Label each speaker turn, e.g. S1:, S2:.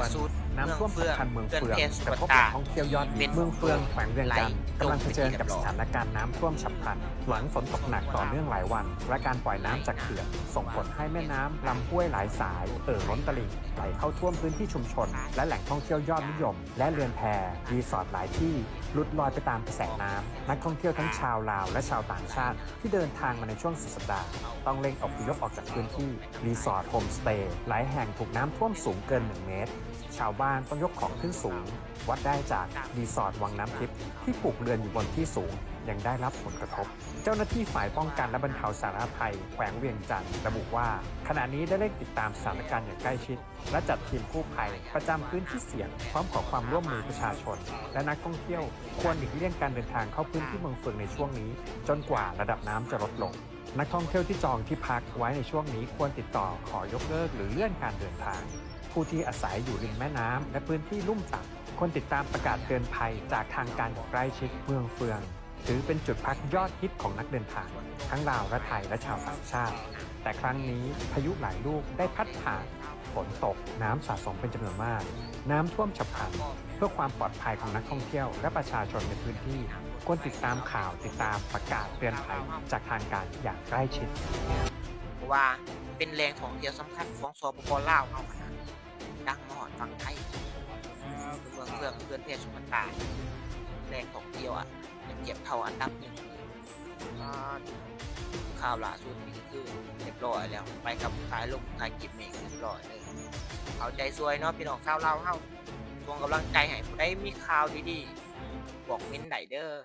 S1: ว น
S2: สุด
S1: น้ำท่วม
S2: เมือง
S1: สำคัญเมือง
S2: เฟื
S1: เฟื
S2: อ
S1: องง
S2: เทศ
S1: กระทบ
S2: สุ
S1: แหล่
S2: วรรณ
S1: งท่องเที่ยวยอดฮิ
S2: เป็
S1: ต
S2: น
S1: เมืองเฟืองแขวงเวียงจันทร์
S2: ไหล
S1: กำลังเผชิญกับ
S2: ลง
S1: ส
S2: ไปที่
S1: ถานการณ์น้ำท่วมฉับพลัน หลังฝนตกหนักต่อเนื่องหลายวัน และการปล่อยน้ำจากเขื่อนส่งผลให้แม่น้ำลำห้วยหลายสาย เอ่อล้นตลิ่งไหลเข้าท่วมพื้นที่ชุมชน และแหล่งท่องเที่ยวยอดนิยม และเรือนแพรีสอร์ทหลายที่หลุดลอยไปตามกระแสน้ำนักท่องเที่ยวทั้งชาวลาวและชาวต่างชาติ ที่เดินทางมาในช่วงสุดสัปดาห์ต้องเร่งอพยพออกจากพื้นที่รีสอร์ทโฮมสเตย์หลายแห่งถูกน้ำท่วมสูงเกิน 1 เมตร ชาวบ้านต้องยกของขึ้นสูง วัดได้จากรีสอร์ทวังน้ำทิพย์ที่ปลูกเรือนอยู่บนที่สูง ยังได้รับผลกระทบ เจ้าหน้าที่ฝ่ายป้องกันและบรรเทาสาธารณภัยแขวงเวียงจันทร์ระบุว่า ขณะนี้ได้เร่งติดตามสถานการณ์อย่างใกล้ชิด และจัดทีมกู้ภัย ประจำพื้นที่เสี่ยงพร้อมขอความร่วมมือประชาชน และนักท่องเที่ยว ควรหลีกเลี่ยงการเดินทางเข้าพื้นที่เมืองเฟืองในช่วงนี้ จนกว่าระดับน้ำจะลดลงนักท่องเที่ยวที่จองที่พักไว้ในช่วงนี้ควรติดต่อขอยกเลิกหรือเลื่อนการเดินทาง ผู้ที่อาศัยอยู่ริมแม่น้ำและพื้นที่ลุ่มต่ำควรติดตามประกาศเตือนภัยจากทางการอย่างใกล้ชิดเมืองเฟือง ถือเป็นจุดพักยอดฮิตของนักเดินทาง ทั้งลาวและไทยและชาวต่างชาติ แต่ครั้งนี้พายุหลายลูกได้พัดผ่านฝนตกน้ำสะสมเป็นจำนวนมาก น้ำท่วมฉับพลัน เพื่อความปลอดภัยของนักท่องเที่ยวและประชาชนในพื้นที่ควรติดตามข่าวติดตามประกาศเตือนภัยจากทางการอย่างใกล้ชิด
S2: เพราะว่าเป็นแหล่งท่องเที่ยวสำคัญของสปปลาวเฮาขนา ดดังมหอดฝั่งไทยเมืองเฟืองเพื่อนเพชรสุพรรณตาแหล่งท่องเที่ยวอะยังเก็บเท่าอันดับหนึ่งเลยอ่าข่าวล่าสุดนี่ก็คือเรียบร้อยแล้ว ไปกับถ่ายลงถ่ายกิบเมกเรียบร้อยเลยเอาใจสวยเนาะพี่น้องชาวลาวเฮาส่งกำลังใจให้ผู้ใดมีข่าวดีๆบอกมิ้นท์ไดเดอร์